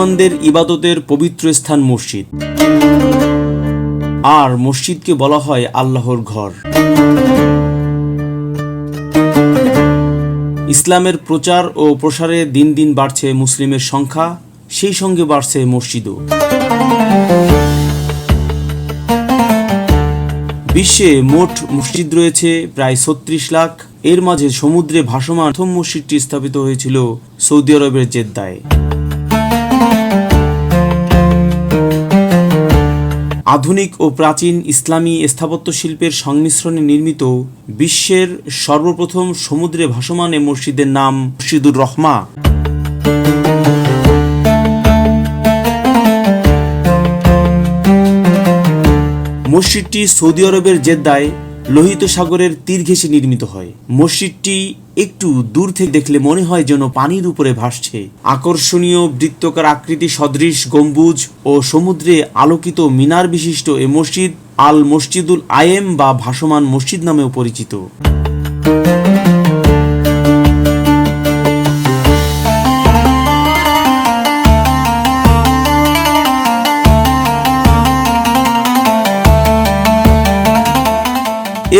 মুসলমানদের ইবাদতের পবিত্র স্থান মসজিদ। আর মসজিদকে বলা হয় আল্লাহর ঘর। ইসলামের প্রচার ও প্রসারে দিন দিন বাড়ছে মুসলিমের সংখ্যা, সেই সঙ্গে বাড়ছে মসজিদও। বিশ্বে মোট মসজিদ রয়েছে প্রায় ছত্রিশ লাখ। এর মাঝে সমুদ্রে ভাসমান প্রথম মসজিদটি স্থাপিত হয়েছিল সৌদি আরবের জেদ্দায়। আধুনিক ও প্রাচীন ইসলামী স্থাপত্য শিল্পের সংমিশ্রণে নির্মিত বিশ্বের সর্বপ্রথম সমুদ্রে ভাসমান এ মসজিদের নাম মসজিদুর রহমা। মসজিদটি সৌদি আরবের জেদ্দায় লোহিত সাগরের তীর ঘেঁষে নির্মিত হয়। মসজিদটি একটু দূর থেকে দেখলে মনে হয় যেন পানির উপরে ভাসছে। আকর্ষণীয় বৃত্তকার আকৃতি সদৃশ গম্বুজ ও সমুদ্রে আলোকিত মিনার বিশিষ্ট এ মসজিদ আল মসজিদুল আয়েম বা ভাসমান মসজিদ নামেও পরিচিত।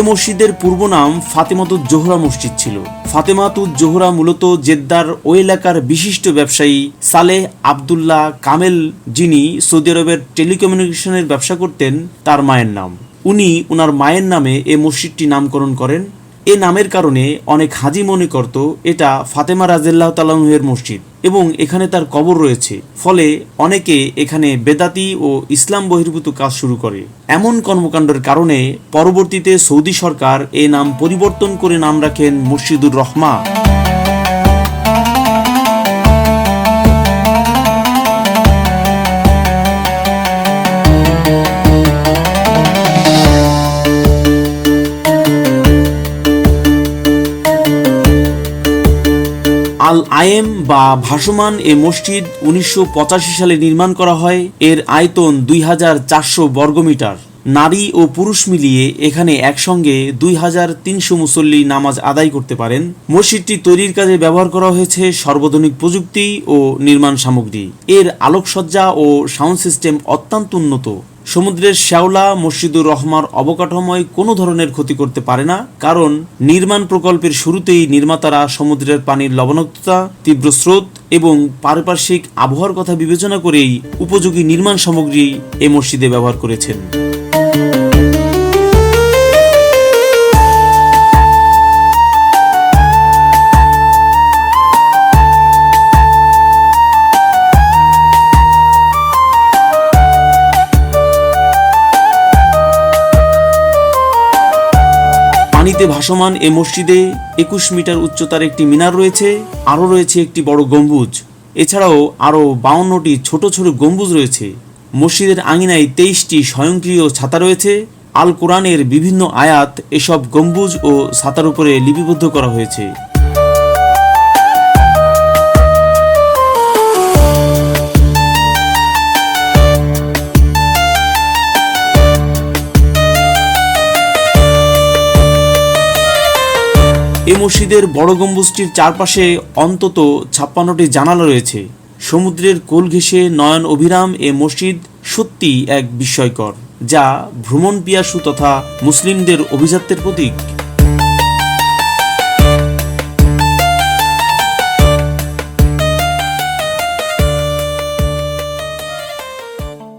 মসজিদের পূর্ব নাম ফাতেমাতুজ জোহরা মসজিদ ছিল। ফাতেমাতুজ জোহরা মূলত জেদ্দার ওই এলাকার বিশিষ্ট ব্যবসায়ী সালেহ আবদুল্লাহ কামেল যিনি সৌদি আরবের টেলিকমিউনিকেশনের ব্যবসা করতেন, তার মায়ের নাম। উনি ওনার মায়ের নামে এ মসজিদটি নামকরণ করেন। এ নামের কারণে অনেক হাজি মনে করত, এটা ফাতেমা রাজেল্লাহ তালাহের মসজিদ এবং এখানে তার কবর রয়েছে। ফলে অনেকে এখানে বেদাতি ও ইসলাম বহির্ভূত কাজ শুরু করে। এমন কর্মকাণ্ডের কারণে পরবর্তীতে সৌদি সরকার এ নাম পরিবর্তন করে নাম রাখেন মুর্শিদুর রহমা আয়েম বা ভাসমান এ মসজিদ উনিশশো পঁচাশি সালে নির্মাণ করা হয়। এর আয়তন দুই হাজার চারশো বর্গমিটার। নারী ও পুরুষ মিলিয়ে এখানে একসঙ্গে দুই হাজার তিনশো মুসল্লি নামাজ আদায় করতে পারেন। মসজিদটি তৈরির কাজে ব্যবহার করা হয়েছে সর্বাধুনিক প্রযুক্তি ও নির্মাণ সামগ্রী। এর আলোকসজ্জা ও সাউন্ড সিস্টেম অত্যন্ত উন্নত। সমুদ্রের শ্যাওলা, মসজিদুর রহমার অবকাঠাময় কোনো ধরনের ক্ষতি করতে পারে না, কারণ নির্মাণ প্রকল্পের শুরুতেই নির্মাতারা সমুদ্রের পানির লবণাক্ততা, তীব্র স্রোত এবং পারিপার্শ্বিক আবহাওয়ার কথা বিবেচনা করেই উপযোগী নির্মাণ সামগ্রী এ মসজিদে ব্যবহার করেছেন। পানিতে ভাসমান এ মসজিদে একুশ মিটার উচ্চতার একটি মিনার রয়েছে, আরও রয়েছে একটি বড় গম্বুজ। এছাড়াও আরও বাউন্নটি ছোট ছোট গম্বুজ রয়েছে। মসজিদের আঙিনায় তেইশটি স্বয়ংক্রিয় ছাতা রয়েছে। আল কোরআনের বিভিন্ন আয়াত এসব গম্বুজ ও ছাতার উপরে লিপিবদ্ধ করা হয়েছে। এ মসজিদের বড় গম্বুজটির চারপাশে অন্তত ছাপ্পান্নটি জানালা রয়েছে। সমুদ্রের কোল ঘেঁষে নয়ন অভিরাম এ মসজিদ সত্যি এক বিস্ময়কর, যা ভ্রমণ পিয়াসু তথা মুসলিমদের অভিজাত্যের প্রতীক।